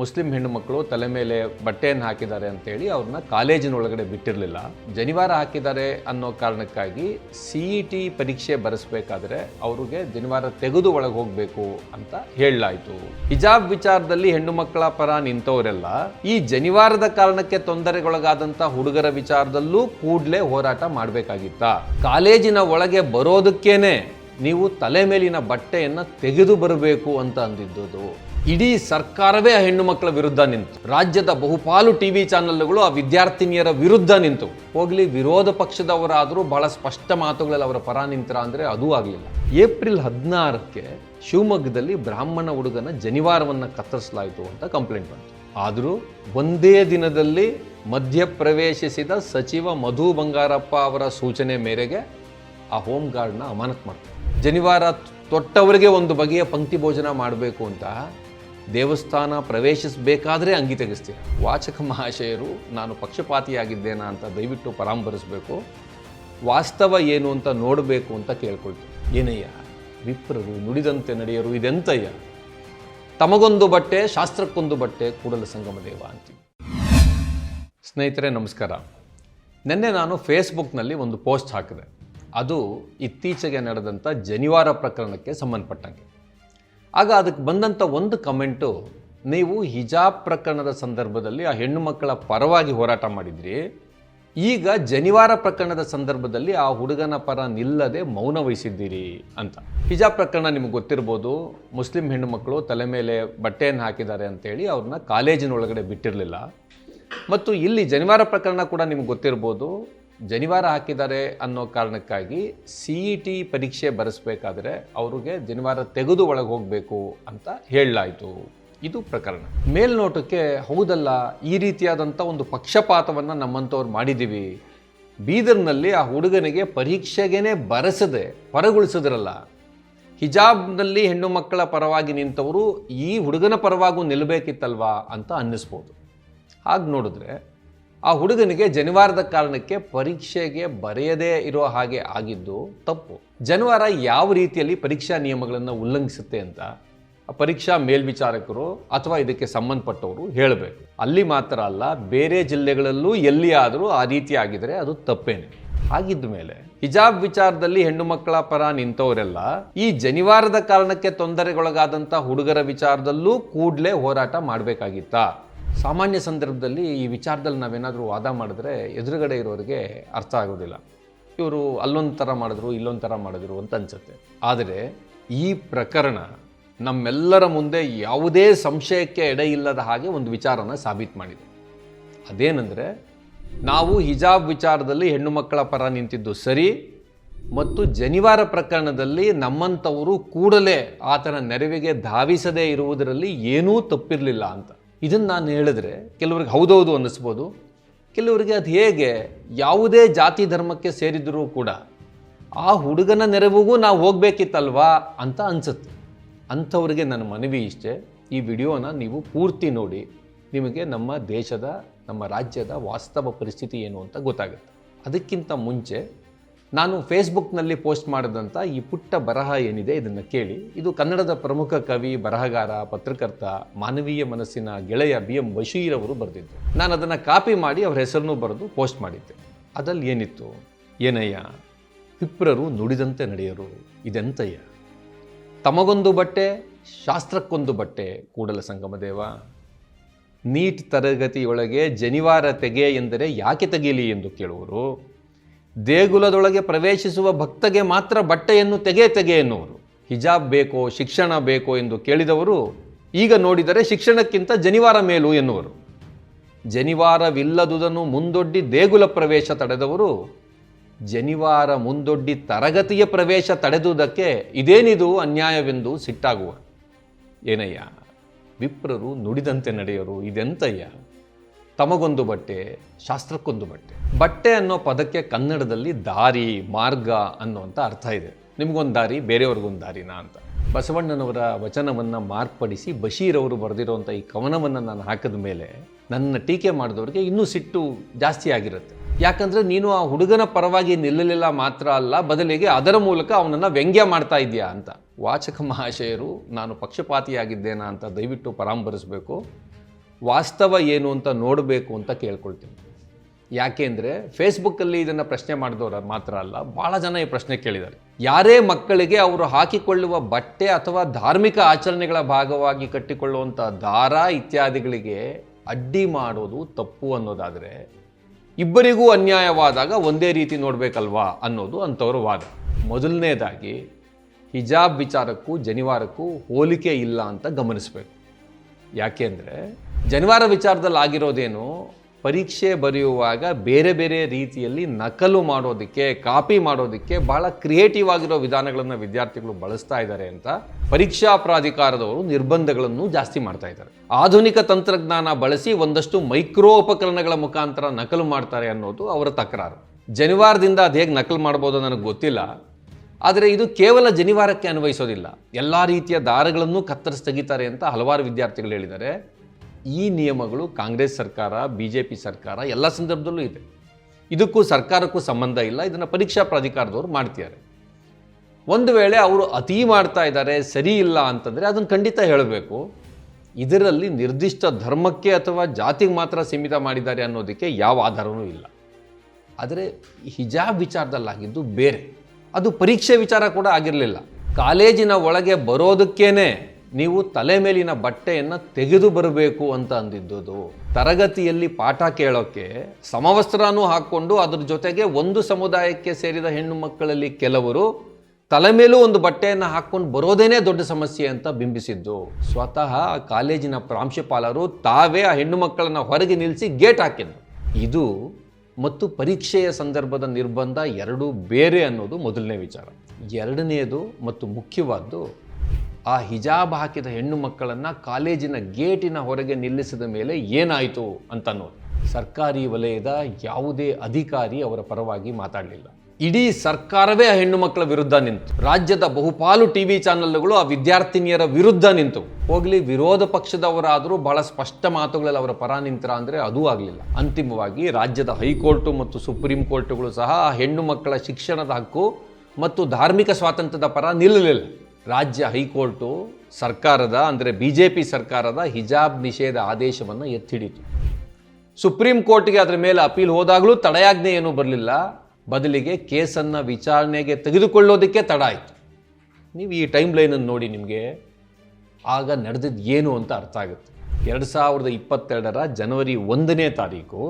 Muslim ಹೆಣ್ಣು ಮಕ್ಕಳು ತಲೆ ಮೇಲೆ ಬಟ್ಟೆಯನ್ನು ಹಾಕಿದ್ದಾರೆ ಅಂತೇಳಿ ಅವ್ರನ್ನ ಕಾಲೇಜಿನ ಒಳಗಡೆ ಬಿಟ್ಟಿರಲಿಲ್ಲ. ಜನಿವಾರ ಹಾಕಿದ್ದಾರೆ ಅನ್ನೋ ಕಾರಣಕ್ಕಾಗಿ ಸಿ ಇ ಟಿ ಪರೀಕ್ಷೆ ಬರೆಸಬೇಕಾದ್ರೆ ಅವ್ರಿಗೆ ಜನಿವಾರ ತೆಗೆದು ಒಳಗೆ ಹೋಗಬೇಕು ಅಂತ ಹೇಳಲಾಯಿತು. ಹಿಜಾಬ್ ವಿಚಾರದಲ್ಲಿ ಹೆಣ್ಣು ಮಕ್ಕಳ ಪರ ನಿಂತವರೆಲ್ಲ ಈ ಜನಿವಾರದ ಕಾರಣಕ್ಕೆ ತೊಂದರೆಗೊಳಗಾದಂಥ ಹುಡುಗರ ವಿಚಾರದಲ್ಲೂ ಕೂಡಲೇ ಹೋರಾಟ ಮಾಡಬೇಕಾಗಿತ್ತ. ಕಾಲೇಜಿನ ಒಳಗೆ ಬರೋದಕ್ಕೇನೆ ನೀವು ತಲೆ ಮೇಲಿನ ಬಟ್ಟೆಯನ್ನು ತೆಗೆದು ಬರಬೇಕು ಅಂತ ಅಂದಿದ್ದುದು. ಇಡೀ ಸರ್ಕಾರವೇ ಆ ಹೆಣ್ಣು ಮಕ್ಕಳ ವಿರುದ್ಧ ನಿಂತು, ರಾಜ್ಯದ ಬಹುಪಾಲು ಟಿವಿ ಚಾನೆಲ್ಗಳು ಆ ವಿದ್ಯಾರ್ಥಿನಿಯರ ವಿರುದ್ಧ ನಿಂತು, ಹೋಗ್ಲಿ ವಿರೋಧ ಪಕ್ಷದವರಾದರೂ ಬಹಳ ಸ್ಪಷ್ಟ ಮಾತುಗಳಲ್ಲಿ ಅವರ ಪರ ನಿಂತರ ಅಂದರೆ ಅದೂ ಆಗಲಿಲ್ಲ. ಏಪ್ರಿಲ್ ಹದಿನಾರಕ್ಕೆ ಶಿವಮೊಗ್ಗದಲ್ಲಿ ಬ್ರಾಹ್ಮಣ ಹುಡುಗನ ಜನಿವಾರವನ್ನು ಕತ್ತರಿಸಲಾಯಿತು ಅಂತ ಕಂಪ್ಲೇಂಟ್ ಬಂತು. ಆದರೂ ಒಂದೇ ದಿನದಲ್ಲಿ ಮಧ್ಯಪ್ರವೇಶಿಸಿದ ಸಚಿವ ಮಧು ಬಂಗಾರಪ್ಪ ಅವರ ಸೂಚನೆ ಮೇರೆಗೆ ಆ ಹೋಮ್ ಗಾರ್ಡ್ನ ಅಮಾನತ್ ಮಾಡ್ತಾರೆ. ಜನಿವಾರ ತೊಟ್ಟವರಿಗೆ ಒಂದು ಬಗೆಯ ಪಂಕ್ತಿ ಭೋಜನ ಮಾಡಬೇಕು ಅಂತ ದೇವಸ್ಥಾನ ಪ್ರವೇಶಿಸಬೇಕಾದ್ರೆ ಅಂಗಿ ತೆಗೆಸ್ತೀರ. ವಾಚಕ ಮಹಾಶಯರು, ನಾನು ಪಕ್ಷಪಾತಿಯಾಗಿದ್ದೇನಾ ಅಂತ ದಯವಿಟ್ಟು ಪರಾಂಬರಿಸಬೇಕು. ವಾಸ್ತವ ಏನು ಅಂತ ನೋಡಬೇಕು ಅಂತ ಕೇಳ್ಕೊಳ್ತೀನಿ. ಏನಯ್ಯ? ವಿಪ್ರರು, ನುಡಿದಂತೆ ನಡೆಯರು ಇದೆಂತಯ್ಯ? ತಮಗೊಂದು ಬಟ್ಟೆ, ಶಾಸ್ತ್ರಕ್ಕೊಂದು ಬಟ್ಟೆ, ಕೂಡಲ ಸಂಗಮ ದೇವ ಅಂತೀವಿ ಸ್ನೇಹಿತರೆ, ನಮಸ್ಕಾರ. ನಿನ್ನೆ ನಾನು ಫೇಸ್ಬುಕ್ನಲ್ಲಿ ಒಂದು ಪೋಸ್ಟ್ ಹಾಕಿದೆ. ಅದು ಇತ್ತೀಚೆಗೆ ನಡೆದಂಥ ಜನಿವಾರ ಪ್ರಕರಣಕ್ಕೆ ಸಂಬಂಧಪಟ್ಟಂಗೆ. ಆಗ ಅದಕ್ಕೆ ಬಂದಂಥ ಒಂದು ಕಮೆಂಟು ನೀವು ಹಿಜಾಬ್ ಪ್ರಕರಣದ ಸಂದರ್ಭದಲ್ಲಿ ಆ ಹೆಣ್ಣು ಮಕ್ಕಳ ಪರವಾಗಿ ಹೋರಾಟ ಮಾಡಿದ್ರಿ. ಈಗ ಜನಿವಾರ ಪ್ರಕರಣದ ಸಂದರ್ಭದಲ್ಲಿ ಆ ಹುಡುಗನ ಪರ ನಿಲ್ಲದೆ ಮೌನ ವಹಿಸಿದ್ದೀರಿ ಅಂತ. ಹಿಜಾಬ್ ಪ್ರಕರಣ ನಿಮ್ಗೆ ಗೊತ್ತಿರ್ಬೋದು, ಮುಸ್ಲಿಂ ಹೆಣ್ಣು ಮಕ್ಕಳು ತಲೆ ಮೇಲೆ ಬಟ್ಟೆಯನ್ನು ಹಾಕಿದ್ದಾರೆ ಅಂತೇಳಿ ಅವ್ರನ್ನ ಕಾಲೇಜಿನ ಒಳಗಡೆ ಬಿಟ್ಟಿರಲಿಲ್ಲ. ಮತ್ತು ಇಲ್ಲಿ ಜನಿವಾರ ಪ್ರಕರಣ ಕೂಡ ನಿಮ್ಗೆ ಗೊತ್ತಿರ್ಬೋದು ಜನಿವಾರ ಹಾಕಿದ್ದಾರೆ ಅನ್ನೋ ಕಾರಣಕ್ಕಾಗಿ ಸಿ ಇ ಟಿ ಪರೀಕ್ಷೆ ಬರೆಸಬೇಕಾದ್ರೆ ಅವ್ರಿಗೆ ಜನಿವಾರ ತೆಗೆದು ಒಳಗೆ ಹೋಗಬೇಕು ಅಂತ ಹೇಳಲಾಯಿತು. ಇದು ಪ್ರಕರಣ. ಮೇಲ್ನೋಟಕ್ಕೆ ಹೌದಲ್ಲ, ಈ ರೀತಿಯಾದಂಥ ಒಂದು ಪಕ್ಷಪಾತವನ್ನು ನಮ್ಮಂಥವ್ರು ಮಾಡಿದ್ದೀವಿ ಬೀದರ್ನಲ್ಲಿ ಆ ಹುಡುಗನಿಗೆ ಪರೀಕ್ಷೆಗೇ ಬರೆಸದೆ, ಹೊರಗುಳಿಸಿದ್ರಲ್ಲ. ಹಿಜಾಬ್ನಲ್ಲಿ ಹೆಣ್ಣು ಮಕ್ಕಳ ಪರವಾಗಿ ನಿಂತವರು ಈ ಹುಡುಗನ ಪರವಾಗೂ ನಿಲ್ಲಬೇಕಿತ್ತಲ್ವಾ ಅಂತ ಅನ್ನಿಸ್ಬೋದು. ಹಾಗೆ ನೋಡಿದ್ರೆ ಆ ಹುಡುಗನಿಗೆ ಜನಿವಾರದ ಕಾರಣಕ್ಕೆ ಪರೀಕ್ಷೆಗೆ ಬರೆಯದೇ ಇರೋ ಹಾಗೆ ಆಗಿದ್ದು ತಪ್ಪು. ಜನಿವಾರ ಯಾವ ರೀತಿಯಲ್ಲಿ ಪರೀಕ್ಷಾ ನಿಯಮಗಳನ್ನು ಉಲ್ಲಂಘಿಸುತ್ತೆ ಅಂತ ಪರೀಕ್ಷಾ ಮೇಲ್ವಿಚಾರಕರು ಅಥವಾ ಇದಕ್ಕೆ ಸಂಬಂಧಪಟ್ಟವರು ಹೇಳಬೇಕು. ಅಲ್ಲಿ ಮಾತ್ರ ಅಲ್ಲ, ಬೇರೆ ಜಿಲ್ಲೆಗಳಲ್ಲೂ ಎಲ್ಲಿಯಾದರೂ ಆ ರೀತಿ ಆಗಿದ್ರೆ ಅದು ತಪ್ಪೇನೆ. ಆಗಿದ್ದ ಮೇಲೆ ಹಿಜಾಬ್ ವಿಚಾರದಲ್ಲಿ ಹೆಣ್ಣು ಮಕ್ಕಳ ಪರ ನಿಂತವರೆಲ್ಲ ಈ ಜನಿವಾರದ ಕಾರಣಕ್ಕೆ ತೊಂದರೆಗೊಳಗಾದಂಥ ಹುಡುಗರ ವಿಚಾರದಲ್ಲೂ ಕೂಡಲೇ ಹೋರಾಟ ಮಾಡಬೇಕಾಗಿತ್ತಾ? ಸಾಮಾನ್ಯ ಸಂದರ್ಭದಲ್ಲಿ ಈ ವಿಚಾರದಲ್ಲಿ ನಾವೇನಾದರೂ ವಾದ ಮಾಡಿದ್ರೆ ಎದುರುಗಡೆ ಇರೋರಿಗೆ ಅರ್ಥ ಆಗೋದಿಲ್ಲ. ಇವರು ಅಲ್ಲೊಂದು ಥರ ಮಾಡಿದ್ರು, ಇಲ್ಲೊಂದು ಥರ ಮಾಡಿದ್ರು ಅಂತ ಅನ್ಸುತ್ತೆ. ಆದರೆ ಈ ಪ್ರಕರಣ ನಮ್ಮೆಲ್ಲರ ಮುಂದೆ ಯಾವುದೇ ಸಂಶಯಕ್ಕೆ ಎಡೆ ಇಲ್ಲದ ಹಾಗೆ ಒಂದು ವಿಚಾರನ ಸಾಬೀತು ಮಾಡಿದೆ. ಅದೇನೆಂದರೆ ನಾವು ಹಿಜಾಬ್ ವಿಚಾರದಲ್ಲಿ ಹೆಣ್ಣು ಮಕ್ಕಳ ಪರ ನಿಂತಿದ್ದು ಸರಿ, ಮತ್ತು ಜನಿವಾರ ಪ್ರಕರಣದಲ್ಲಿ ನಮ್ಮಂಥವರು ಕೂಡಲೇ ಆತನ ನೆರವಿಗೆ ಧಾವಿಸದೇ ಇರುವುದರಲ್ಲಿ ಏನೂ ತಪ್ಪಿರಲಿಲ್ಲ ಅಂತ. ಇದನ್ನು ನಾನು ಹೇಳಿದ್ರೆ ಕೆಲವ್ರಿಗೆ ಹೌದೌದು ಅನ್ನಿಸ್ಬೋದು. ಕೆಲವರಿಗೆ ಅದು ಹೇಗೆ ಯಾವುದೇ ಜಾತಿ ಧರ್ಮಕ್ಕೆ ಸೇರಿದರೂ ಕೂಡ ಆ ಹುಡುಗನ ನೆರವಿಗೂ ನಾವು ಹೋಗಬೇಕಿತ್ತಲ್ವಾ ಅಂತ ಅನಿಸುತ್ತೆ. ಅಂಥವ್ರಿಗೆ ನನ್ನ ಮನವಿ ಇಷ್ಟೇ. ಈ ವಿಡಿಯೋನ ನೀವು ಪೂರ್ತಿ ನೋಡಿ. ನಿಮಗೆ ನಮ್ಮ ದೇಶದ, ನಮ್ಮ ರಾಜ್ಯದ ವಾಸ್ತವ ಪರಿಸ್ಥಿತಿ ಏನು ಅಂತ ಗೊತ್ತಾಗುತ್ತೆ. ಅದಕ್ಕಿಂತ ಮುಂಚೆ ನಾನು ಫೇಸ್ಬುಕ್ನಲ್ಲಿ ಪೋಸ್ಟ್ ಮಾಡಿದಂಥ ಈ ಪುಟ್ಟ ಬರಹ ಏನಿದೆ ಇದನ್ನು ಕೇಳಿ, ಇದು ಕನ್ನಡದ ಪ್ರಮುಖ ಕವಿ, ಬರಹಗಾರ, ಪತ್ರಕರ್ತ, ಮಾನವೀಯ ಮನಸ್ಸಿನ ಗೆಳೆಯ ಬಿ ಎಂ ಬಶೀರ್ ಅವರು ಬರೆದಿದ್ದರು ನಾನು ಅದನ್ನು ಕಾಪಿ ಮಾಡಿ ಅವರ ಹೆಸರನ್ನು ಬರೆದು ಪೋಸ್ಟ್ ಮಾಡಿದ್ದೆ. ಅದಲ್ಲಿ ಏನಿತ್ತು? ಏನಯ್ಯ, ವಿಪ್ರರು ನುಡಿದಂತೆ ನಡೆಯರು, ಇದೆಂತಯ್ಯ? ತಮಗೊಂದು ಬಟ್ಟೆ, ಶಾಸ್ತ್ರಕ್ಕೊಂದು ಬಟ್ಟೆ, ಕೂಡಲ ಸಂಗಮ ದೇವ. ನೀಟ್ ತರಗತಿಯೊಳಗೆ ಜನಿವಾರ ತೆಗೆ ಎಂದರೆ ಯಾಕೆ ತೆಗೆಯಲಿ ಎಂದು ಕೇಳುವರು? ದೇಗುಲದೊಳಗೆ ಪ್ರವೇಶಿಸುವ ಭಕ್ತಗೆ ಮಾತ್ರ ಬಟ್ಟೆಯನ್ನು ತೆಗೆ ತೆಗೆ ಎನ್ನುವರು. ಹಿಜಾಬ್ ಬೇಕೋ, ಶಿಕ್ಷಣ ಬೇಕೋ ಎಂದು ಕೇಳಿದವರು, ಈಗ ನೋಡಿದರೆ ಶಿಕ್ಷಣಕ್ಕಿಂತ ಜನಿವಾರ ಮೇಲು ಎನ್ನುವರು. ಜನಿವಾರವಿಲ್ಲದುದನ್ನು ಮುಂದೊಡ್ಡಿ ದೇಗುಲ ಪ್ರವೇಶ ತಡೆದವರು, ಜನಿವಾರ ಮುಂದೊಡ್ಡಿ ತರಗತಿಯ ಪ್ರವೇಶ ತಡೆದುದಕ್ಕೆ ಇದೇನಿದು ಅನ್ಯಾಯವೆಂದು ಸಿಟ್ಟಾಗುವ ಏನಯ್ಯ, ವಿಪ್ರರು ನುಡಿದಂತೆ ನಡೆಯರು ಇದೆಂತಯ್ಯ? ತಮಗೊಂದು ಬಟ್ಟೆ, ಶಾಸ್ತ್ರಕ್ಕೊಂದು ಬಟ್ಟೆ. ಬಟ್ಟೆ ಅನ್ನೋ ಪದಕ್ಕೆ ಕನ್ನಡದಲ್ಲಿ ದಾರಿ, ಮಾರ್ಗ ಅನ್ನುವಂಥ ಅರ್ಥ ಇದೆ. ನಿಮಗೊಂದು ದಾರಿ, ಬೇರೆಯವ್ರಿಗೊಂದು ದಾರಿನಾ ಅಂತ. ಬಸವಣ್ಣನವರ ವಚನವನ್ನು ಮಾರ್ಪಡಿಸಿ ಬಶೀರ್ ಅವರು ಬರೆದಿರುವಂಥ ಈ ಕವನವನ್ನು ನಾನು ಹಾಕಿದ ಮೇಲೆ ನನ್ನ ಟೀಕೆ ಮಾಡಿದವ್ರಿಗೆ ಇನ್ನೂ ಸಿಟ್ಟು ಜಾಸ್ತಿ ಆಗಿರುತ್ತೆ. ಯಾಕಂದರೆ ನೀನು ಆ ಹುಡುಗನ ಪರವಾಗಿ ನಿಲ್ಲಲಿಲ್ಲ ಮಾತ್ರ ಅಲ್ಲ, ಬದಲಿಗೆ ಅದರ ಮೂಲಕ ಅವನನ್ನು ವ್ಯಂಗ್ಯ ಮಾಡ್ತಾ ಇದೆಯಾ ಅಂತ. ವಾಚಕ ಮಹಾಶಯರು, ನಾನು ಪಕ್ಷಪಾತಿಯಾಗಿದ್ದೇನಾ ಅಂತ ದಯವಿಟ್ಟು ಪರಾಂಬರಿಸಬೇಕು. ವಾಸ್ತವ ಏನು ಅಂತ ನೋಡಬೇಕು ಅಂತ ಕೇಳ್ಕೊಳ್ತೀನಿ. ಯಾಕೆಂದರೆ ಫೇಸ್ಬುಕ್ಕಲ್ಲಿ ಇದನ್ನು ಪ್ರಶ್ನೆ ಮಾಡಿದವರ ಮಾತ್ರ ಅಲ್ಲ ಭಾಳ ಜನ ಈ ಪ್ರಶ್ನೆ ಕೇಳಿದ್ದಾರೆ. ಯಾರೇ ಮಕ್ಕಳಿಗೆ ಅವರು ಹಾಕಿಕೊಳ್ಳುವ ಬಟ್ಟೆ ಅಥವಾ ಧಾರ್ಮಿಕ ಆಚರಣೆಗಳ ಭಾಗವಾಗಿ ಕಟ್ಟಿಕೊಳ್ಳುವಂಥ ದಾರ ಇತ್ಯಾದಿಗಳಿಗೆ ಅಡ್ಡಿ ಮಾಡೋದು ತಪ್ಪು ಅನ್ನೋದಾದರೆ ಇಬ್ಬರಿಗೂ ಅನ್ಯಾಯವಾದಾಗ ಒಂದೇ ರೀತಿ ನೋಡಬೇಕಲ್ವಾ ಅನ್ನೋದು ಅಂಥವ್ರ ವಾದ. ಮೊದಲನೇದಾಗಿ, ಹಿಜಾಬ್ ವಿಚಾರಕ್ಕೂ, ಜನಿವಾರಕ್ಕೂ ಹೋಲಿಕೆ ಇಲ್ಲ ಅಂತ ಗಮನಿಸಬೇಕು. ಯಾಕೆಂದರೆ ಜನಿವಾರ ವಿಚಾರದಲ್ಲಿ ಆಗಿರೋದೇನು? ಪರೀಕ್ಷೆ ಬರೆಯುವಾಗ ಬೇರೆ ಬೇರೆ ರೀತಿಯಲ್ಲಿ ನಕಲು ಮಾಡೋದಕ್ಕೆ, ಕಾಪಿ ಮಾಡೋದಕ್ಕೆ ಬಹಳ ಕ್ರಿಯೇಟಿವ್ ಆಗಿರೋ ವಿಧಾನಗಳನ್ನು ವಿದ್ಯಾರ್ಥಿಗಳು ಬಳಸ್ತಾ ಇದ್ದಾರೆ ಅಂತ ಪರೀಕ್ಷಾ ಪ್ರಾಧಿಕಾರದವರು ನಿರ್ಬಂಧಗಳನ್ನು ಜಾಸ್ತಿ ಮಾಡ್ತಾ ಇದ್ದಾರೆ. ಆಧುನಿಕ ತಂತ್ರಜ್ಞಾನ ಬಳಸಿ ಒಂದಷ್ಟು ಮೈಕ್ರೋ ಉಪಕರಣಗಳ ಮುಖಾಂತರ ನಕಲು ಮಾಡ್ತಾರೆ ಅನ್ನೋದು ಅವರ ತಕರಾರು. ಜನಿವಾರದಿಂದ ಅದು ಹೇಗೆ ನಕಲು ಮಾಡ್ಬೋದು ನನಗೆ ಗೊತ್ತಿಲ್ಲ. ಆದರೆ ಇದು ಕೇವಲ ಜನಿವಾರಕ್ಕೆ ಅನ್ವಯಿಸೋದಿಲ್ಲ. ಎಲ್ಲ ರೀತಿಯ ದಾರಗಳನ್ನು ಕತ್ತರಿಸಿ ತೆಗಿತಾರೆ ಅಂತ ಹಲವಾರು ವಿದ್ಯಾರ್ಥಿಗಳು ಹೇಳಿದ್ದಾರೆ. ಈ ನಿಯಮಗಳು ಕಾಂಗ್ರೆಸ್ ಸರ್ಕಾರ ಬಿ ಜೆ ಪಿ ಸರ್ಕಾರ ಎಲ್ಲ ಸಂದರ್ಭದಲ್ಲೂ ಇದೆ. ಇದಕ್ಕೂ ಸರ್ಕಾರಕ್ಕೂ ಸಂಬಂಧ ಇಲ್ಲ. ಇದನ್ನು ಪರೀಕ್ಷಾ ಪ್ರಾಧಿಕಾರದವರು ಮಾಡ್ತಿದ್ದಾರೆ. ಒಂದು ವೇಳೆ ಅವರು ಅತಿ ಮಾಡ್ತಾ ಇದ್ದಾರೆ, ಸರಿ ಇಲ್ಲ ಅಂತಂದರೆ ಅದನ್ನು ಖಂಡಿತ ಹೇಳಬೇಕು. ಇದರಲ್ಲಿ ನಿರ್ದಿಷ್ಟ ಧರ್ಮಕ್ಕೆ ಅಥವಾ ಜಾತಿಗೆ ಮಾತ್ರ ಸೀಮಿತ ಮಾಡಿದ್ದಾರೆ ಅನ್ನೋದಕ್ಕೆ ಯಾವ ಆಧಾರವೂ ಇಲ್ಲ. ಆದರೆ ಹಿಜಾಬ್ ವಿಚಾರದಲ್ಲಾಗಿದ್ದು ಬೇರೆ. ಅದು ಪರೀಕ್ಷೆ ವಿಚಾರ ಕೂಡ ಆಗಿರಲಿಲ್ಲ. ಕಾಲೇಜಿನ ಒಳಗೆ ಬರೋದಕ್ಕೇನೆ ನೀವು ತಲೆ ಮೇಲಿನ ಬಟ್ಟೆಯನ್ನು ತೆಗೆದು ಬರಬೇಕು ಅಂತ ಅಂದಿದ್ದುದು. ತರಗತಿಯಲ್ಲಿ ಪಾಠ ಕೇಳೋಕ್ಕೆ ಸಮವಸ್ತ್ರನೂ ಹಾಕ್ಕೊಂಡು ಅದ್ರ ಜೊತೆಗೆ ಒಂದು ಸಮುದಾಯಕ್ಕೆ ಸೇರಿದ ಹೆಣ್ಣು ಮಕ್ಕಳಲ್ಲಿ ಕೆಲವರು ತಲೆ ಮೇಲೂ ಒಂದು ಬಟ್ಟೆಯನ್ನು ಹಾಕ್ಕೊಂಡು ಬರೋದೇನೇ ದೊಡ್ಡ ಸಮಸ್ಯೆ ಅಂತ ಬಿಂಬಿಸಿದ್ದು. ಸ್ವತಃ ಆ ಕಾಲೇಜಿನ ಪ್ರಾಂಶುಪಾಲರು ತಾವೇ ಆ ಹೆಣ್ಣು ಮಕ್ಕಳನ್ನು ಹೊರಗೆ ನಿಲ್ಲಿಸಿ ಗೇಟ್ ಹಾಕಿದ್ರು. ಇದು ಮತ್ತು ಪರೀಕ್ಷೆಯ ಸಂದರ್ಭದ ನಿರ್ಬಂಧ ಎರಡೂ ಬೇರೆ ಅನ್ನೋದು ಮೊದಲನೇ ವಿಚಾರ. ಎರಡನೆಯದು ಮತ್ತು ಮುಖ್ಯವಾದ್ದು, ಆ ಹಿಜಾಬ್ ಹಾಕಿದ ಹೆಣ್ಣು ಮಕ್ಕಳನ್ನು ಕಾಲೇಜಿನ ಗೇಟಿನ ಹೊರಗೆ ನಿಲ್ಲಿಸಿದ ಮೇಲೆ ಏನಾಯಿತು ಅಂತ ಅನ್ನೋದು. ಸರ್ಕಾರಿ ವಲಯದ ಯಾವುದೇ ಅಧಿಕಾರಿ ಅವರ ಪರವಾಗಿ ಮಾತಾಡಲಿಲ್ಲ. ಇಡೀ ಸರ್ಕಾರವೇ ಆ ಹೆಣ್ಣು ಮಕ್ಕಳ ವಿರುದ್ಧ ನಿಂತು, ರಾಜ್ಯದ ಬಹುಪಾಲು ಟಿ ವಿ ಚಾನೆಲ್ಗಳು ಆ ವಿದ್ಯಾರ್ಥಿನಿಯರ ವಿರುದ್ಧ ನಿಂತು, ಹೋಗ್ಲಿ ವಿರೋಧ ಪಕ್ಷದವರಾದರೂ ಬಹಳ ಸ್ಪಷ್ಟ ಮಾತುಗಳಲ್ಲಿ ಅವರ ಪರ ನಿಂತರ ಅಂದರೆ ಅದೂ ಆಗಲಿಲ್ಲ. ಅಂತಿಮವಾಗಿ ರಾಜ್ಯದ ಹೈಕೋರ್ಟು ಮತ್ತು ಸುಪ್ರೀಂ ಕೋರ್ಟ್ಗಳು ಸಹ ಹೆಣ್ಣು ಮಕ್ಕಳ ಶಿಕ್ಷಣದ ಹಕ್ಕು ಮತ್ತು ಧಾರ್ಮಿಕ ಸ್ವಾತಂತ್ರ್ಯದ ಪರ ನಿಲ್ಲಲಿಲ್ಲ. ರಾಜ್ಯ ಹೈಕೋರ್ಟು ಸರ್ಕಾರದ ಅಂದರೆ ಬಿ ಜೆ ಪಿ ಸರ್ಕಾರದ ಹಿಜಾಬ್ ನಿಷೇಧ ಆದೇಶವನ್ನು ಎತ್ತಿಡಿತು. ಸುಪ್ರೀಂ ಕೋರ್ಟ್ಗೆ ಅದರ ಮೇಲೆ ಅಪೀಲ್ ಹೋದಾಗಲೂ ತಡೆಯಾಜ್ಞೆ ಏನೂ ಬರಲಿಲ್ಲ. ಬದಲಿಗೆ ಕೇಸನ್ನು ವಿಚಾರಣೆಗೆ ತೆಗೆದುಕೊಳ್ಳೋದಕ್ಕೆ ತಡ ಆಯಿತು. ನೀವು ಈ ಟೈಮ್ ಲೈನನ್ನು ನೋಡಿ ನಿಮಗೆ ಆಗ ನಡೆದಿದ್ದು ಏನು ಅಂತ ಅರ್ಥ ಆಗುತ್ತೆ. ಎರಡು ಸಾವಿರದ ಇಪ್ಪತ್ತೆರಡರ ಜನವರಿ ಒಂದನೇ ತಾರೀಕು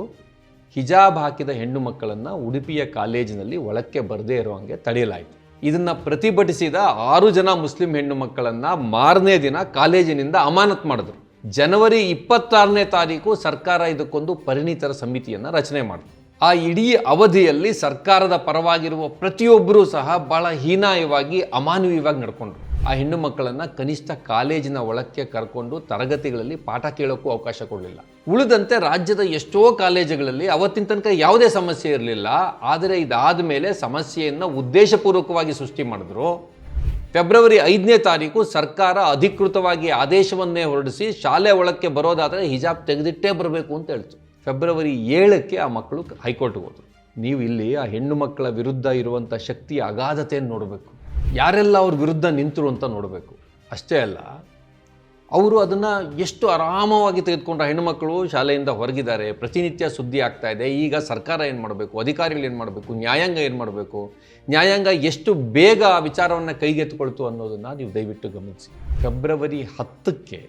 ಹಿಜಾಬ್ ಹಾಕಿದ ಹೆಣ್ಣು ಮಕ್ಕಳನ್ನು ಉಡುಪಿಯ ಕಾಲೇಜಿನಲ್ಲಿ ಒಳಕ್ಕೆ ಬರದೇ ಇರೋ ಹಾಗೆ ತಡೆಯಲಾಯಿತು. ಇದನ್ನು ಪ್ರತಿಭಟಿಸಿದ ಆರು ಜನ ಮುಸ್ಲಿಂ ಹೆಣ್ಣು ಮಕ್ಕಳನ್ನು ಮಾರನೇ ದಿನ ಕಾಲೇಜಿನಿಂದ ಅಮಾನತ್ ಮಾಡಿದ್ರು. ಜನವರಿ ಇಪ್ಪತ್ತಾರನೇ ತಾರೀಕು ಸರ್ಕಾರ ಇದಕ್ಕೊಂದು ಪರಿಣಿತರ ಸಮಿತಿಯನ್ನು ರಚನೆ ಮಾಡಿತು ಆ ಇಡೀ ಅವಧಿಯಲ್ಲಿ ಸರ್ಕಾರದ ಪರವಾಗಿರುವ ಪ್ರತಿಯೊಬ್ಬರೂ ಸಹ ಬಹಳ ಹೀನಾಯವಾಗಿ, ಅಮಾನವೀಯವಾಗಿ ನಡ್ಕೊಂಡ್ರು. ಆ ಹೆಣ್ಣು ಮಕ್ಕಳನ್ನು ಕನಿಷ್ಠ ಕಾಲೇಜಿನ ಒಳಕ್ಕೆ ಕರ್ಕೊಂಡು ತರಗತಿಗಳಲ್ಲಿ ಪಾಠ ಕೇಳೋಕ್ಕೂ ಅವಕಾಶ ಕೊಡಲಿಲ್ಲ. ಉಳಿದಂತೆ ರಾಜ್ಯದ ಎಷ್ಟೋ ಕಾಲೇಜುಗಳಲ್ಲಿ ಅವತ್ತಿನ ತನಕ ಯಾವುದೇ ಸಮಸ್ಯೆ ಇರಲಿಲ್ಲ. ಆದರೆ ಇದಾದ ಮೇಲೆ ಸಮಸ್ಯೆಯನ್ನು ಉದ್ದೇಶಪೂರ್ವಕವಾಗಿ ಸೃಷ್ಟಿ ಮಾಡಿದ್ರು. ಫೆಬ್ರವರಿ ಐದನೇ ತಾರೀಕು ಸರ್ಕಾರ ಅಧಿಕೃತವಾಗಿ ಆದೇಶವನ್ನೇ ಹೊರಡಿಸಿ, ಶಾಲೆ ಒಳಕ್ಕೆ ಬರೋದಾದರೆ ಹಿಜಾಬ್ ತೆಗೆದಿಟ್ಟೇ ಬರಬೇಕು ಅಂತ ಹೇಳ್ತು. ಫೆಬ್ರವರಿ ಏಳಕ್ಕೆ ಆ ಮಕ್ಕಳು ಹೈಕೋರ್ಟ್ಗೆ ಹೋದರು. ನೀವು ಇಲ್ಲಿ ಆ ಹೆಣ್ಣು ಮಕ್ಕಳ ವಿರುದ್ಧ ಇರುವಂಥ ಶಕ್ತಿಯ ಅಗಾಧತೆಯನ್ನು ನೋಡಬೇಕು. ಯಾರೆಲ್ಲ ಅವ್ರ ವಿರುದ್ಧ ನಿಂತರು ಅಂತ ನೋಡಬೇಕು. ಅಷ್ಟೇ ಅಲ್ಲ, ಅವರು ಅದನ್ನು ಎಷ್ಟು ಆರಾಮವಾಗಿ ತೆಗೆದುಕೊಂಡ್ರೆ ಹೆಣ್ಣುಮಕ್ಕಳು ಶಾಲೆಯಿಂದ ಹೊರಗಿದ್ದಾರೆ, ಪ್ರತಿನಿತ್ಯ ಸುದ್ದಿ ಆಗ್ತಾ ಇದೆ, ಈಗ ಸರ್ಕಾರ ಏನು ಮಾಡಬೇಕು, ಅಧಿಕಾರಿಗಳು ಏನು ಮಾಡಬೇಕು, ನ್ಯಾಯಾಂಗ ಏನು ಮಾಡಬೇಕು, ನ್ಯಾಯಾಂಗ ಎಷ್ಟು ಬೇಗ ಆ ವಿಚಾರವನ್ನು ಕೈಗೆತ್ತಿಕೊಳ್ತು ಅನ್ನೋದನ್ನು ನೀವು ದಯವಿಟ್ಟು ಗಮನಿಸಿ. ಫೆಬ್ರವರಿ ಹತ್ತಕ್ಕೆ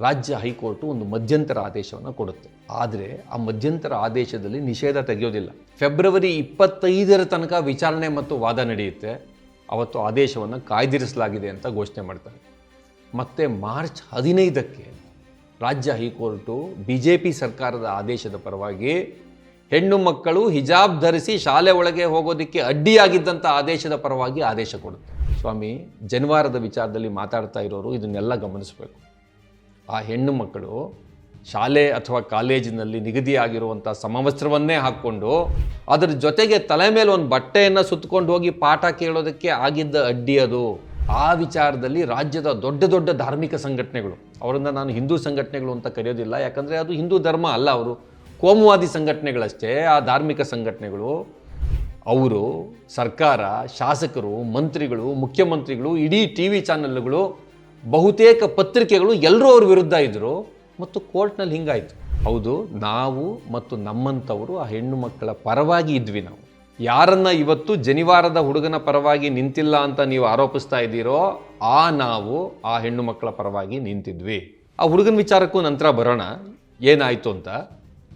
ರಾಜ್ಯ ಹೈಕೋರ್ಟು ಒಂದು ಮಧ್ಯಂತರ ಆದೇಶವನ್ನು ಕೊಡುತ್ತೆ. ಆದರೆ ಆ ಮಧ್ಯಂತರ ಆದೇಶದಲ್ಲಿ ನಿಷೇಧ ತೆಗೆಯೋದಿಲ್ಲ. ಫೆಬ್ರವರಿ ಇಪ್ಪತ್ತೈದರ ತನಕ ವಿಚಾರಣೆ ಮತ್ತು ವಾದ ನಡೆಯುತ್ತೆ. ಅವತ್ತು ಆದೇಶವನ್ನು ಕಾಯ್ದಿರಿಸಲಾಗಿದೆ ಅಂತ ಘೋಷಣೆ ಮಾಡ್ತಾರೆ. ಮತ್ತು ಮಾರ್ಚ್ ಹದಿನೈದಕ್ಕೆ ರಾಜ್ಯ ಹೈಕೋರ್ಟು ಬಿ ಜೆ ಪಿ ಸರ್ಕಾರದ ಆದೇಶದ ಪರವಾಗಿ ಹೆಣ್ಣು ಮಕ್ಕಳು ಹಿಜಾಬ್ ಧರಿಸಿ ಶಾಲೆ ಒಳಗೆ ಹೋಗೋದಕ್ಕೆ ಅಡ್ಡಿಯಾಗಿದ್ದಂಥ ಆದೇಶದ ಪರವಾಗಿ ಆದೇಶ ಕೊಡುತ್ತೆ. ಸ್ವಾಮಿ, ಜನಿವಾರದ ವಿಚಾರದಲ್ಲಿ ಮಾತಾಡ್ತಾ ಇರೋರು ಇದನ್ನೆಲ್ಲ ಗಮನಿಸಬೇಕು. ಆ ಹೆಣ್ಣು ಮಕ್ಕಳು ಶಾಲೆ ಅಥವಾ ಕಾಲೇಜಿನಲ್ಲಿ ನಿಗದಿಯಾಗಿರುವಂಥ ಸಮವಸ್ತ್ರವನ್ನೇ ಹಾಕ್ಕೊಂಡು ಅದರ ಜೊತೆಗೆ ತಲೆ ಮೇಲೆ ಒಂದು ಬಟ್ಟೆಯನ್ನು ಸುತ್ತಕೊಂಡು ಹೋಗಿ ಪಾಠ ಕೇಳೋದಕ್ಕೆ ಆಗಿದ್ದ ಅಡ್ಡಿ ಅದು. ಆ ವಿಚಾರದಲ್ಲಿ ರಾಜ್ಯದ ದೊಡ್ಡ ದೊಡ್ಡ ಧಾರ್ಮಿಕ ಸಂಘಟನೆಗಳು, ಅವರನ್ನು ನಾನು ಹಿಂದೂ ಸಂಘಟನೆಗಳು ಅಂತ ಕರೆಯೋದಿಲ್ಲ, ಯಾಕಂದರೆ ಅದು ಹಿಂದೂ ಧರ್ಮ ಅಲ್ಲ ಅವರು. ಕೋಮುವಾದಿ ಸಂಘಟನೆಗಳಷ್ಟೇ, ಆ ಧಾರ್ಮಿಕ ಸಂಘಟನೆಗಳು, ಅವರು, ಸರ್ಕಾರ, ಶಾಸಕರು, ಮಂತ್ರಿಗಳು, ಮುಖ್ಯಮಂತ್ರಿಗಳು, ಇಡೀ ಟಿ ವಿ ಚಾನೆಲ್ಗಳು ಬಹುತೇಕ ಪತ್ರಿಕೆಗಳು ಎಲ್ಲರೂ ಅವ್ರ ವಿರುದ್ಧ ಇದ್ದರು ಮತ್ತು ಕೋರ್ಟ್ನಲ್ಲಿ ಹಿಂಗಾಯಿತು. ಹೌದು, ನಾವು ಮತ್ತು ನಮ್ಮಂಥವರು ಆ ಹೆಣ್ಣು ಮಕ್ಕಳ ಪರವಾಗಿ ಇದ್ವಿ ನಾವು. ಯಾರನ್ನ ಇವತ್ತು ಜನಿವಾರದ ಹುಡುಗನ ಪರವಾಗಿ ನಿಂತಿಲ್ಲ ಅಂತ ನೀವು ಆರೋಪಿಸ್ತಾ ಇದ್ದೀರೋ, ಆ ನಾವು ಆ ಹೆಣ್ಣು ಮಕ್ಕಳ ಪರವಾಗಿ ನಿಂತಿದ್ವಿ. ಆ ಹುಡುಗನ ವಿಚಾರಕ್ಕೂ ನಂತರ ಬರೋಣ, ಏನಾಯಿತು ಅಂತ.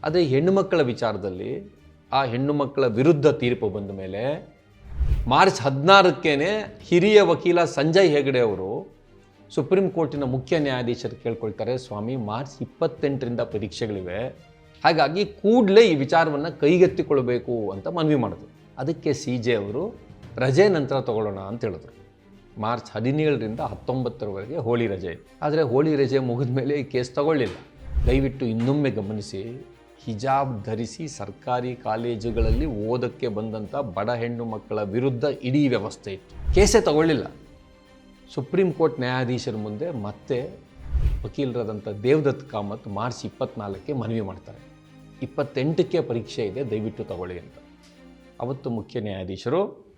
ಅದೇ ಹೆಣ್ಣು ಮಕ್ಕಳ ವಿಚಾರದಲ್ಲಿ ಆ ಹೆಣ್ಣು ಮಕ್ಕಳ ವಿರುದ್ಧ ತೀರ್ಪು ಬಂದ ಮೇಲೆ ಮಾರ್ಚ್ ಹದಿನಾರಕ್ಕೇನೆ ಹಿರಿಯ ವಕೀಲ ಸಂಜಯ್ ಹೆಗಡೆ ಅವರು ಸುಪ್ರೀಂ ಕೋರ್ಟಿನ ಮುಖ್ಯ ನ್ಯಾಯಾಧೀಶರು ಕೇಳ್ಕೊಳ್ತಾರೆ, ಸ್ವಾಮಿ, ಮಾರ್ಚ್ ಇಪ್ಪತ್ತೆಂಟರಿಂದ ಪರೀಕ್ಷೆಗಳಿವೆ. ಹಾಗಾಗಿ ಕೂಡಲೇ ಈ ವಿಚಾರವನ್ನು ಕೈಗೆತ್ತಿಕೊಳ್ಳಬೇಕು ಅಂತ ಮನವಿ ಮಾಡಿದ್ರು. ಅದಕ್ಕೆ ಸಿ ಜೆ ಅವರು ರಜೆ ನಂತರ ತಗೊಳ್ಳೋಣ ಅಂತ ಹೇಳಿದ್ರು. ಮಾರ್ಚ್ ಹದಿನೇಳರಿಂದ ಹತ್ತೊಂಬತ್ತರವರೆಗೆ ಹೋಳಿ ರಜೆ. ಆದರೆ ಹೋಳಿ ರಜೆ ಮುಗಿದ ಮೇಲೆ ಈ ಕೇಸ್ ತಗೊಳ್ಳಿಲ್ಲ. ದಯವಿಟ್ಟು ಇನ್ನೊಮ್ಮೆ ಗಮನಿಸಿ, ಹಿಜಾಬ್ ಧರಿಸಿ ಸರ್ಕಾರಿ ಕಾಲೇಜುಗಳಲ್ಲಿ ಓದಕ್ಕೆ ಬಂದಂಥ ಬಡ ಹೆಣ್ಣು ಮಕ್ಕಳ ವಿರುದ್ಧ ಇಡೀ ವ್ಯವಸ್ಥೆ ಇತ್ತು. ಕೇಸೇ ತಗೊಳ್ಳಿಲ್ಲ. ಸುಪ್ರೀಂ ಕೋರ್ಟ್ ನ್ಯಾಯಾಧೀಶರ ಮುಂದೆ ಮತ್ತೆ ವಕೀಲರಾದಂಥ ದೇವದತ್ ಕಾಮತ್ ಮಾರ್ಚ್ ಇಪ್ಪತ್ನಾಲ್ಕಕ್ಕೆ ಮನವಿ ಮಾಡ್ತಾರೆ. ಇಪ್ಪತ್ತೆಂಟಕ್ಕೆ ಪರೀಕ್ಷೆ ಇದೆ, ದಯವಿಟ್ಟು ತಗೊಳ್ಳಿ ಅಂತ. ಅವತ್ತು ಮುಖ್ಯ ನ್ಯಾಯಾಧೀಶರು,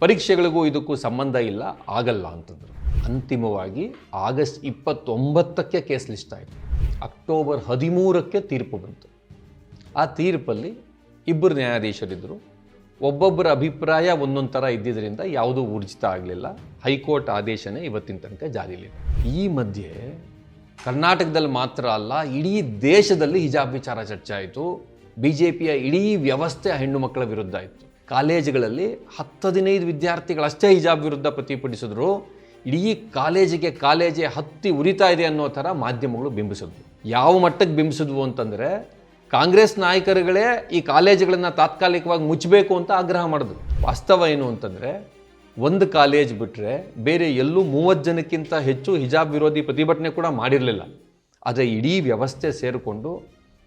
ಪರೀಕ್ಷೆಗಳಿಗೂ ಇದಕ್ಕೂ ಸಂಬಂಧ ಇಲ್ಲ, ಆಗಲ್ಲ ಅಂತಂದರು. ಅಂತಿಮವಾಗಿ ಆಗಸ್ಟ್ ಇಪ್ಪತ್ತೊಂಬತ್ತಕ್ಕೆ ಕೇಸ್ ಲಿಸ್ಟ್ ಆಯಿತು. ಅಕ್ಟೋಬರ್ ಹದಿಮೂರಕ್ಕೆ ತೀರ್ಪು ಬಂತು. ಆ ತೀರ್ಪಲ್ಲಿ ಇಬ್ಬರು ನ್ಯಾಯಾಧೀಶರಿದ್ದರು ಒಬ್ಬೊಬ್ಬರ ಅಭಿಪ್ರಾಯ ಒಂದೊಂದು ಥರ ಇದ್ದಿದ್ದರಿಂದ ಯಾವುದೂ ಊರ್ಜಿತ ಆಗಲಿಲ್ಲ. ಹೈಕೋರ್ಟ್ ಆದೇಶನೇ ಇವತ್ತಿನ ತನಕ ಜಾರಿಲಿ ಈ ಮಧ್ಯೆ ಕರ್ನಾಟಕದಲ್ಲಿ ಮಾತ್ರ ಅಲ್ಲ, ಇಡೀ ದೇಶದಲ್ಲಿ ಹಿಜಾಬ್ ವಿಚಾರ ಚರ್ಚೆ ಆಯಿತು. ಬಿ ಜೆ ಪಿಯ ಇಡೀ ವ್ಯವಸ್ಥೆ ಹೆಣ್ಣು ಮಕ್ಕಳ ವಿರುದ್ಧ ಆಯಿತು. ಕಾಲೇಜುಗಳಲ್ಲಿ ಹತ್ತು ಹದಿನೈದು ವಿದ್ಯಾರ್ಥಿಗಳಷ್ಟೇ ಹಿಜಾಬ್ ವಿರುದ್ಧ ಪ್ರತಿಭಟಿಸಿದ್ರು. ಇಡೀ ಕಾಲೇಜಿಗೆ ಕಾಲೇಜೇ ಹತ್ತಿ ಉರಿತಾ ಇದೆ ಅನ್ನೋ ಥರ ಮಾಧ್ಯಮಗಳು ಬಿಂಬಿಸಿದ್ವು. ಯಾವ ಮಟ್ಟಕ್ಕೆ ಬಿಂಬಿಸಿದ್ವು ಅಂತಂದರೆ ಕಾಂಗ್ರೆಸ್ ನಾಯಕರುಗಳೇ ಈ ಕಾಲೇಜುಗಳನ್ನು ತಾತ್ಕಾಲಿಕವಾಗಿ ಮುಚ್ಚಬೇಕು ಅಂತ ಆಗ್ರಹ ಮಾಡಿದ್ರು ವಾಸ್ತವ ಏನು ಅಂತಂದರೆ, ಒಂದು ಕಾಲೇಜ್ ಬಿಟ್ಟರೆ ಬೇರೆ ಎಲ್ಲೂ ಮೂವತ್ತು ಜನಕ್ಕಿಂತ ಹೆಚ್ಚು ಹಿಜಾಬ್ ವಿರೋಧಿ ಪ್ರತಿಭಟನೆ ಕೂಡ ಮಾಡಿರಲಿಲ್ಲ. ಆದರೆ ಇಡೀ ವ್ಯವಸ್ಥೆ ಸೇರಿಕೊಂಡು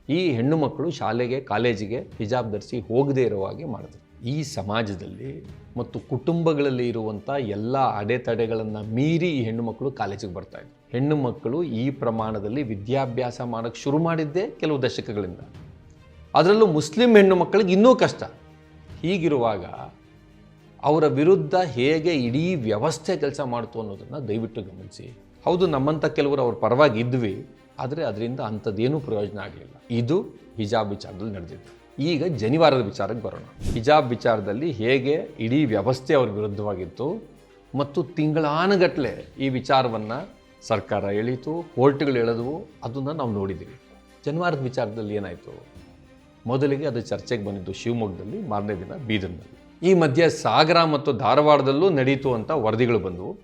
ಈ ಹೆಣ್ಣು ಮಕ್ಕಳು ಶಾಲೆಗೆ, ಕಾಲೇಜಿಗೆ ಹಿಜಾಬ್ ಧರಿಸಿ ಹೋಗದೇ ಇರೋ ಹಾಗೆ ಮಾಡಿದ್ರು ಈ ಸಮಾಜದಲ್ಲಿ ಮತ್ತು ಕುಟುಂಬಗಳಲ್ಲಿ ಇರುವಂಥ ಎಲ್ಲ ಅಡೆತಡೆಗಳನ್ನು ಮೀರಿ ಈ ಹೆಣ್ಣು ಮಕ್ಕಳು ಕಾಲೇಜಿಗೆ ಬರ್ತಾ ಇದ್ರು. ಹೆಣ್ಣು ಮಕ್ಕಳು ಈ ಪ್ರಮಾಣದಲ್ಲಿ ವಿದ್ಯಾಭ್ಯಾಸ ಮಾಡೋಕ್ಕೆ ಶುರು ಮಾಡಿದ್ದೇ ಕೆಲವು ದಶಕಗಳಿಂದ. ಅದರಲ್ಲೂ ಮುಸ್ಲಿಂ ಹೆಣ್ಣು ಮಕ್ಕಳಿಗೆ ಇನ್ನೂ ಕಷ್ಟ. ಹೀಗಿರುವಾಗ ಅವರ ವಿರುದ್ಧ ಹೇಗೆ ಇಡೀ ವ್ಯವಸ್ಥೆ ಕೆಲಸ ಮಾಡ್ತು ಅನ್ನೋದನ್ನು ದಯವಿಟ್ಟು ಗಮನಿಸಿ. ಹೌದು, ನಮ್ಮಂಥ ಕೆಲವರು ಅವ್ರ ಪರವಾಗಿ ಇದ್ವಿ, ಆದರೆ ಅದರಿಂದ ಅಂಥದ್ದೇನೂ ಪ್ರಯೋಜನ ಆಗಲಿಲ್ಲ. ಇದು ಹಿಜಾಬ್ ವಿಚಾರದಲ್ಲಿ ನಡೆದಿತ್ತು. ಈಗ ಜನಿವಾರದ ವಿಚಾರಕ್ಕೆ ಬರೋಣ. ಹಿಜಾಬ್ ವಿಚಾರದಲ್ಲಿ ಹೇಗೆ ಇಡೀ ವ್ಯವಸ್ಥೆ ಅವ್ರ ವಿರುದ್ಧವಾಗಿತ್ತು ಮತ್ತು ತಿಂಗಳಾನುಗಟ್ಟಲೆ ಈ ವಿಚಾರವನ್ನು ಸರ್ಕಾರ ಎಳೀತು, ಕೋರ್ಟ್ಗಳು ಎಳೆದವು, ಅದನ್ನು ನಾವು ನೋಡಿದ್ದೀವಿ ಜನಿವಾರದ ವಿಚಾರದಲ್ಲಿ ಏನಾಯಿತು? ಮೊದಲಿಗೆ ಅದು ಚರ್ಚೆಗೆ ಬಂದಿದ್ದು ಶಿವಮೊಗ್ಗದಲ್ಲಿ, ಮಾರನೇ ದಿನ ಬೀದರ್ನಲ್ಲಿ. ಈ ಮಧ್ಯೆ ಸಾಗರ ಮತ್ತು ಧಾರವಾಡದಲ್ಲೂ ನಡೀತು ಅಂತ ವರದಿಗಳು ಬಂದವು.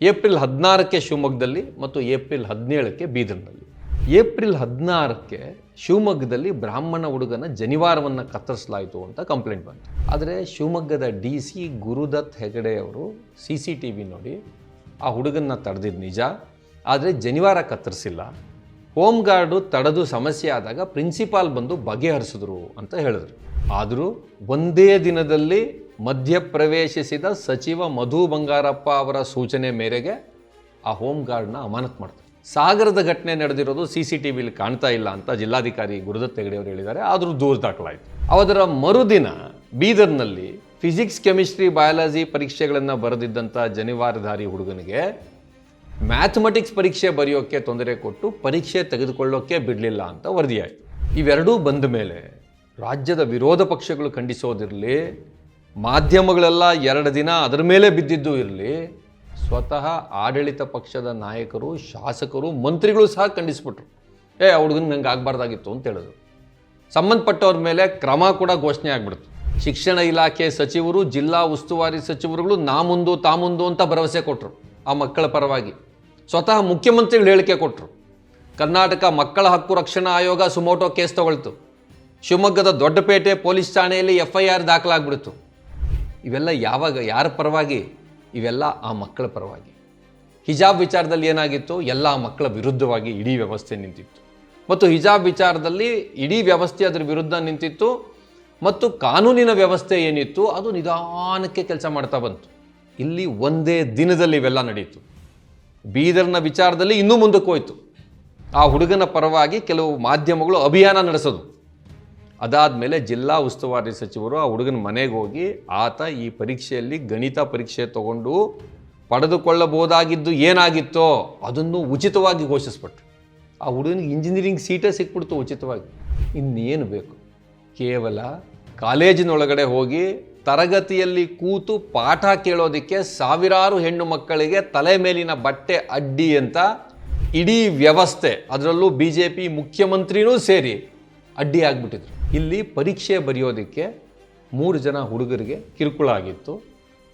ಏಪ್ರಿಲ್ ಹದಿನಾರಕ್ಕೆ ಶಿವಮೊಗ್ಗದಲ್ಲಿ ಮತ್ತು ಏಪ್ರಿಲ್ ಹದಿನೇಳಕ್ಕೆ ಬೀದರ್ನಲ್ಲಿ. ಏಪ್ರಿಲ್ ಹದಿನಾರಕ್ಕೆ ಶಿವಮೊಗ್ಗದಲ್ಲಿ ಬ್ರಾಹ್ಮಣ ಹುಡುಗನ ಜನಿವಾರವನ್ನು ಕತ್ತರಿಸಲಾಯಿತು ಅಂತ ಕಂಪ್ಲೇಂಟ್ ಬಂತು. ಆದರೆ ಶಿವಮೊಗ್ಗದ ಡಿ ಸಿ ಗುರುದತ್ ಹೆಗಡೆ ಅವರು ಸಿ ಸಿ ಟಿ ವಿ ನೋಡಿ, ಆ ಹುಡುಗನ್ನ ತಡೆದಿದ್ದು ನಿಜ. ಆದರೆ ಜನಿವಾರ ಕತ್ತರಿಸಿಲ್ಲ. ಹೋಮ್ ಗಾರ್ಡು ತಡೆದು ಸಮಸ್ಯೆ ಆದಾಗ ಪ್ರಿನ್ಸಿಪಾಲ್ ಬಂದು ಬಗೆಹರಿಸಿದ್ರು ಅಂತ ಹೇಳಿದ್ರು. ಆದರೂ ಒಂದೇ ದಿನದಲ್ಲಿ ಮಧ್ಯಪ್ರವೇಶಿಸಿದ ಸಚಿವ ಮಧು ಬಂಗಾರಪ್ಪ ಅವರ ಸೂಚನೆ ಮೇರೆಗೆ ಆ ಹೋಮ್ ಗಾರ್ಡ್ನ ಅಮಾನತ್ ಮಾಡ್ತಾರೆ. ಸಾಗರದ ಘಟನೆ ನಡೆದಿರೋದು ಸಿ ಸಿ ಟಿ ವಿಲಿ ಕಾಣ್ತಾ ಇಲ್ಲ ಅಂತ ಜಿಲ್ಲಾಧಿಕಾರಿ ಗುರುದತ್ ಹೆಗಡೆ ಅವರು ಹೇಳಿದ್ದಾರೆ. ಆದರೂ ದೂರು ದಾಖಲಾಯಿತು. ಅದರ ಮರುದಿನ ಬೀದರ್ನಲ್ಲಿ ಫಿಸಿಕ್ಸ್, ಕೆಮಿಸ್ಟ್ರಿ, ಬಯಾಲಜಿ ಪರೀಕ್ಷೆಗಳನ್ನು ಬರೆದಿದ್ದಂಥ ಜನಿವಾರಧಾರಿ ಹುಡುಗನಿಗೆ ಮ್ಯಾಥಮೆಟಿಕ್ಸ್ ಪರೀಕ್ಷೆ ಬರೆಯೋಕ್ಕೆ ತೊಂದರೆ ಕೊಟ್ಟು ಪರೀಕ್ಷೆ ತೆಗೆದುಕೊಳ್ಳೋಕ್ಕೆ ಬಿಡಲಿಲ್ಲ ಅಂತ ವರದಿಯಾಯಿತು. ಇವೆರಡೂ ಬಂದ ಮೇಲೆ ರಾಜ್ಯದ ವಿರೋಧ ಪಕ್ಷಗಳು ಖಂಡಿಸೋದಿರಲಿ, ಮಾಧ್ಯಮಗಳೆಲ್ಲ ಎರಡು ದಿನ ಅದರ ಮೇಲೆ ಬಿದ್ದಿದ್ದು ಇರಲಿ ಸ್ವತಃ ಆಡಳಿತ ಪಕ್ಷದ ನಾಯಕರು, ಶಾಸಕರು, ಮಂತ್ರಿಗಳು ಸಹ ಖಂಡಿಸ್ಬಿಟ್ರು. ಏ ಹುಡುಗನ ನಂಗೆ ಆಗಬಾರ್ದಾಗಿತ್ತು ಅಂತ ಹೇಳಿದ್ರು. ಸಂಬಂಧಪಟ್ಟವ್ರ ಮೇಲೆ ಕ್ರಮ ಕೂಡ ಘೋಷಣೆ ಆಗ್ಬಿಡ್ತು. ಶಿಕ್ಷಣ ಇಲಾಖೆ ಸಚಿವರು, ಜಿಲ್ಲಾ ಉಸ್ತುವಾರಿ ಸಚಿವರುಗಳು ನಾ ಮುಂದು ತಾ ಮುಂದು ಅಂತ ಭರವಸೆ ಕೊಟ್ಟರು ಆ ಮಕ್ಕಳ ಪರವಾಗಿ. ಸ್ವತಃ ಮುಖ್ಯಮಂತ್ರಿಗಳು ಹೇಳಿಕೆ ಕೊಟ್ಟರು ಕರ್ನಾಟಕ ಮಕ್ಕಳ ಹಕ್ಕು ರಕ್ಷಣಾ ಆಯೋಗ ಸುಮೋಟೋ ಕೇಸ್ ತಗೊಳ್ತು. ಶಿವಮೊಗ್ಗದ ದೊಡ್ಡಪೇಟೆ ಪೊಲೀಸ್ ಠಾಣೆಯಲ್ಲಿ ಎಫ್ ಐ ಆರ್ ದಾಖಲಾಗ್ಬಿಡ್ತು. ಇವೆಲ್ಲ ಯಾವಾಗ, ಯಾರ ಪರವಾಗಿ? ಇವೆಲ್ಲ ಆ ಮಕ್ಕಳ ಪರವಾಗಿ. ಹಿಜಾಬ್ ವಿಚಾರದಲ್ಲಿ ಏನಾಗಿತ್ತು? ಎಲ್ಲ ಮಕ್ಕಳ ವಿರುದ್ಧವಾಗಿ ಇಡೀ ವ್ಯವಸ್ಥೆ ನಿಂತಿತ್ತು. ಮತ್ತು ಹಿಜಾಬ್ ವಿಚಾರದಲ್ಲಿ ಇಡೀ ವ್ಯವಸ್ಥೆ ಅದರ ವಿರುದ್ಧ ನಿಂತಿತ್ತು. ಮತ್ತು ಕಾನೂನಿನ ವ್ಯವಸ್ಥೆ ಏನಿತ್ತು? ಅದು ನಿಧಾನಕ್ಕೆ ಕೆಲಸ ಮಾಡ್ತಾ ಬಂತು. ಇಲ್ಲಿ ಒಂದೇ ದಿನದಲ್ಲಿ ಇವೆಲ್ಲ ನಡೆಯಿತು ಬೀದರ್ನ ವಿಚಾರದಲ್ಲಿ ಇನ್ನೂ ಮುಂದಕ್ಕೆ ಹೋಯಿತು. ಆ ಹುಡುಗನ ಪರವಾಗಿ ಕೆಲವು ಮಾಧ್ಯಮಗಳು ಅಭಿಯಾನ ನಡೆಸೋದು. ಅದಾದಮೇಲೆ ಜಿಲ್ಲಾ ಉಸ್ತುವಾರಿ ಸಚಿವರು ಆ ಹುಡುಗನ ಮನೆಗೆ ಹೋಗಿ ಆತ ಈ ಪರೀಕ್ಷೆಯಲ್ಲಿ ಗಣಿತ ಪರೀಕ್ಷೆ ತಗೊಂಡು ಪಡೆದುಕೊಳ್ಳಬಹುದಾಗಿದ್ದು ಏನಾಗಿತ್ತೋ ಅದನ್ನು ಉಚಿತವಾಗಿ ಘೋಷಿಸ್ಬಿಟ್ರು. ಆ ಹುಡುಗನಿಗೆ ಇಂಜಿನಿಯರಿಂಗ್ ಸೀಟೇ ಸಿಕ್ಬಿಡ್ತು ಉಚಿತವಾಗಿ. ಇನ್ನೇನು ಬೇಕು? ಕೇವಲ ಕಾಲೇಜಿನೊಳಗಡೆ ಹೋಗಿ ತರಗತಿಯಲ್ಲಿ ಕೂತು ಪಾಠ ಕೇಳೋದಕ್ಕೆ ಸಾವಿರಾರು ಹೆಣ್ಣು ಮಕ್ಕಳಿಗೆ ತಲೆ ಮೇಲಿನ ಬಟ್ಟೆ, ಅಡ್ಡಿ ಅಂತ ಇಡೀ ವ್ಯವಸ್ಥೆ, ಅದರಲ್ಲೂ ಬಿ ಜೆ ಪಿ ಮುಖ್ಯಮಂತ್ರಿನೂ ಸೇರಿ ಅಡ್ಡಿ ಆಗ್ಬಿಟ್ಟಿದ್ರು. ಇಲ್ಲಿ ಪರೀಕ್ಷೆ ಬರೆಯೋದಕ್ಕೆ ಮೂರು ಜನ ಹುಡುಗರಿಗೆ ಕಿರುಕುಳ ಆಗಿತ್ತು.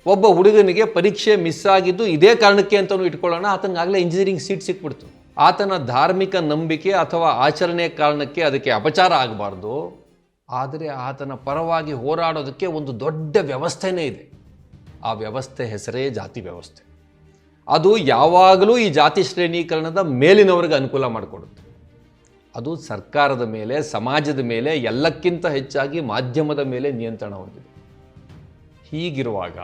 ಒಬ್ಬ ಹುಡುಗನಿಗೆ ಪರೀಕ್ಷೆ ಮಿಸ್ ಆಗಿದ್ದು ಇದೇ ಕಾರಣಕ್ಕೆ ಅಂತಲೂ ಇಟ್ಕೊಳ್ಳೋಣ ಆತನಿಗಾಗಲೇ ಇಂಜಿನಿಯರಿಂಗ್ ಸೀಟ್ ಸಿಕ್ಬಿಡ್ತು. ಆತನ ಧಾರ್ಮಿಕ ನಂಬಿಕೆ ಅಥವಾ ಆಚರಣೆ ಕಾರಣಕ್ಕೆ ಅದಕ್ಕೆ ಅಪಚಾರ ಆಗಬಾರ್ದು. ಆದರೆ ಆತನ ಪರವಾಗಿ ಹೋರಾಡೋದಕ್ಕೆ ಒಂದು ದೊಡ್ಡ ವ್ಯವಸ್ಥೆನೇ ಇದೆ. ಆ ವ್ಯವಸ್ಥೆ ಹೆಸರೇ ಜಾತಿ ವ್ಯವಸ್ಥೆ. ಅದು ಯಾವಾಗಲೂ ಈ ಜಾತಿ ಶ್ರೇಣೀಕರಣದ ಮೇಲಿನವರಿಗೆ ಅನುಕೂಲ ಮಾಡಿಕೊಡುತ್ತೆ. ಅದು ಸರ್ಕಾರದ ಮೇಲೆ, ಸಮಾಜದ ಮೇಲೆ, ಎಲ್ಲಕ್ಕಿಂತ ಹೆಚ್ಚಾಗಿ ಮಾಧ್ಯಮದ ಮೇಲೆ ನಿಯಂತ್ರಣ ಹೊಂದಿದೆ. ಹೀಗಿರುವಾಗ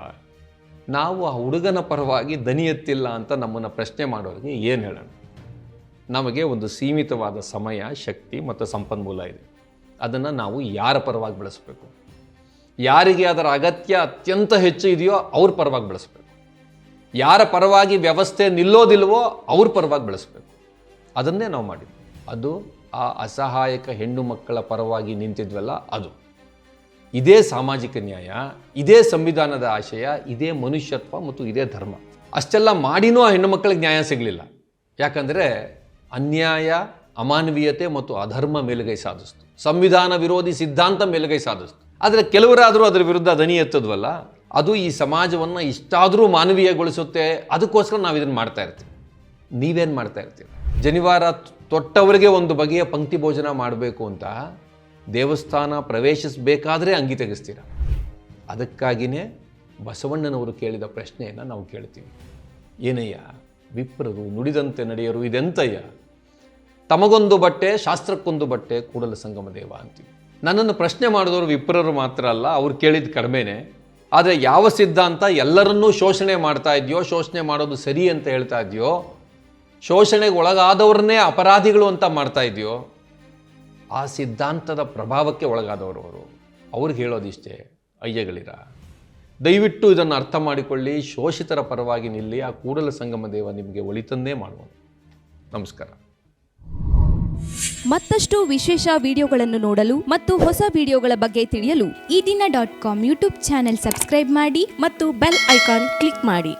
ನಾವು ಆ ಹುಡುಗನ ಪರವಾಗಿ ದನಿ ಎತ್ತಿಲ್ಲ ಅಂತ ನಮ್ಮನ್ನು ಪ್ರಶ್ನೆ ಮಾಡೋರಿಗೆ ಏನು ಹೇಳೋಣ? ನಮಗೆ ಒಂದು ಸೀಮಿತವಾದ ಸಮಯ, ಶಕ್ತಿ ಮತ್ತು ಸಂಪನ್ಮೂಲ ಇದೆ. ಅದನ್ನು ನಾವು ಯಾರ ಪರವಾಗಿ ಬಳಸಬೇಕು? ಯಾರಿಗೆ ಅದರ ಅಗತ್ಯ ಅತ್ಯಂತ ಹೆಚ್ಚು ಇದೆಯೋ ಅವ್ರ ಪರವಾಗಿ ಬಳಸಬೇಕು. ಯಾರ ಪರವಾಗಿ ವ್ಯವಸ್ಥೆ ನಿಲ್ಲೋದಿಲ್ವೋ ಅವ್ರ ಪರವಾಗಿ ಬಳಸಬೇಕು. ಅದನ್ನೇ ನಾವು ಮಾಡಿದ್ವಿ ಅದು ಆ ಅಸಹಾಯಕ ಹೆಣ್ಣು ಮಕ್ಕಳ ಪರವಾಗಿ ನಿಂತಿದ್ವಲ್ಲ ಅದು. ಇದೇ ಸಾಮಾಜಿಕ ನ್ಯಾಯ, ಇದೇ ಸಂವಿಧಾನದ ಆಶಯ, ಇದೇ ಮನುಷ್ಯತ್ವ ಮತ್ತು ಇದೇ ಧರ್ಮ. ಅಷ್ಟೆಲ್ಲ ಮಾಡಿನೂ ಆ ಹೆಣ್ಣು ಮಕ್ಕಳಿಗೆ ನ್ಯಾಯ ಸಿಗಲಿಲ್ಲ. ಯಾಕಂದರೆ ಅನ್ಯಾಯ, ಅಮಾನವೀಯತೆ ಮತ್ತು ಅಧರ್ಮ ಮೇಲುಗೈ ಸಾಧಿಸ್ತು. ಸಂವಿಧಾನ ವಿರೋಧಿ ಸಿದ್ಧಾಂತ ಮೇಲುಗೈ ಸಾಧಿಸ್ತು. ಆದರೆ ಕೆಲವರಾದರೂ ಅದರ ವಿರುದ್ಧ ದನಿ ಎತ್ತದ್ವಲ್ಲ, ಅದು ಈ ಸಮಾಜವನ್ನು ಇಷ್ಟಾದರೂ ಮಾನವೀಯಗೊಳಿಸುತ್ತೆ, ಅದಕ್ಕೋಸ್ಕರ ನಾವು ಇದನ್ನು ಮಾಡ್ತಾ ಇರ್ತೀವಿ. ನೀವೇನು ಮಾಡ್ತಾ ಇರ್ತೀರಿ? ಜನಿವಾರ ತೊಟ್ಟವರಿಗೆ ಒಂದು ಬಗೆಯ ಪಂಕ್ತಿ ಭೋಜನ ಮಾಡಬೇಕು ಅಂತ ದೇವಸ್ಥಾನ ಪ್ರವೇಶಿಸಬೇಕಾದ್ರೆ ಅಂಗಿ ತೆಗೆಸ್ತೀರ. ಅದಕ್ಕಾಗಿಯೇ ಬಸವಣ್ಣನವರು ಕೇಳಿದ ಪ್ರಶ್ನೆಯನ್ನು ನಾವು ಕೇಳ್ತೀವಿ. ಏನಯ್ಯ, ವಿಪ್ರರು ನುಡಿದಂತೆ ನಡೆಯರು ಇದೆಂತಯ್ಯ? ತಮಗೊಂದು ಬಟ್ಟೆ, ಶಾಸ್ತ್ರಕ್ಕೊಂದು ಬಟ್ಟೆ, ಕೂಡಲ ಸಂಗಮ ದೇವ ಅಂತೀವಿ. ನನ್ನನ್ನು ಪ್ರಶ್ನೆ ಮಾಡಿದವರು ವಿಪ್ರರು ಮಾತ್ರ ಅಲ್ಲ, ಅವ್ರು ಕೇಳಿದ ಕಡಿಮೆನೆ. ಆದರೆ ಯಾವ ಸಿದ್ಧಾಂತ ಎಲ್ಲರನ್ನೂ ಶೋಷಣೆ ಮಾಡ್ತಾ ಇದೆಯೋ, ಶೋಷಣೆ ಮಾಡೋದು ಸರಿ ಅಂತ ಹೇಳ್ತಾ ಇದೆಯೋ ಶೋಷಣೆಗೆ ಒಳಗಾದವ್ರನ್ನೇ ಅಪರಾಧಿಗಳು ಅಂತ ಮಾಡ್ತಾ ಇದೆಯೋ, ಆ ಸಿದ್ಧಾಂತದ ಪ್ರಭಾವಕ್ಕೆ ಒಳಗಾದವರು ಅವರು. ಅವ್ರಿಗೆ ಹೇಳೋದಿಷ್ಟೇ, ಅಯ್ಯಗಳಿರ, ದಯವಿಟ್ಟು ಇದನ್ನು ಅರ್ಥ ಮಾಡಿಕೊಳ್ಳಿ, ಶೋಷಿತರ ಪರವಾಗಿ ನಿಲ್ಲಿ, ಆ ಕೂಡಲ ಸಂಗಮ ದೇವ ನಿಮಗೆ ಒಳಿತನ್ನೇ ಮಾಡುವನು. ನಮಸ್ಕಾರ. ಮತ್ತಷ್ಟು ವಿಶೇಷ ವಿಡಿಯೋಗಳನ್ನು ನೋಡಲು ಮತ್ತು ಹೊಸ ವಿಡಿಯೋಗಳ ಬಗ್ಗೆ ತಿಳಿಯಲು Eedina dot com YouTube channel subscribe ಮಾಡಿ ಮತ್ತು ಬೆಲ್ ಐಕಾನ್ ಕ್ಲಿಕ್ ಮಾಡಿ.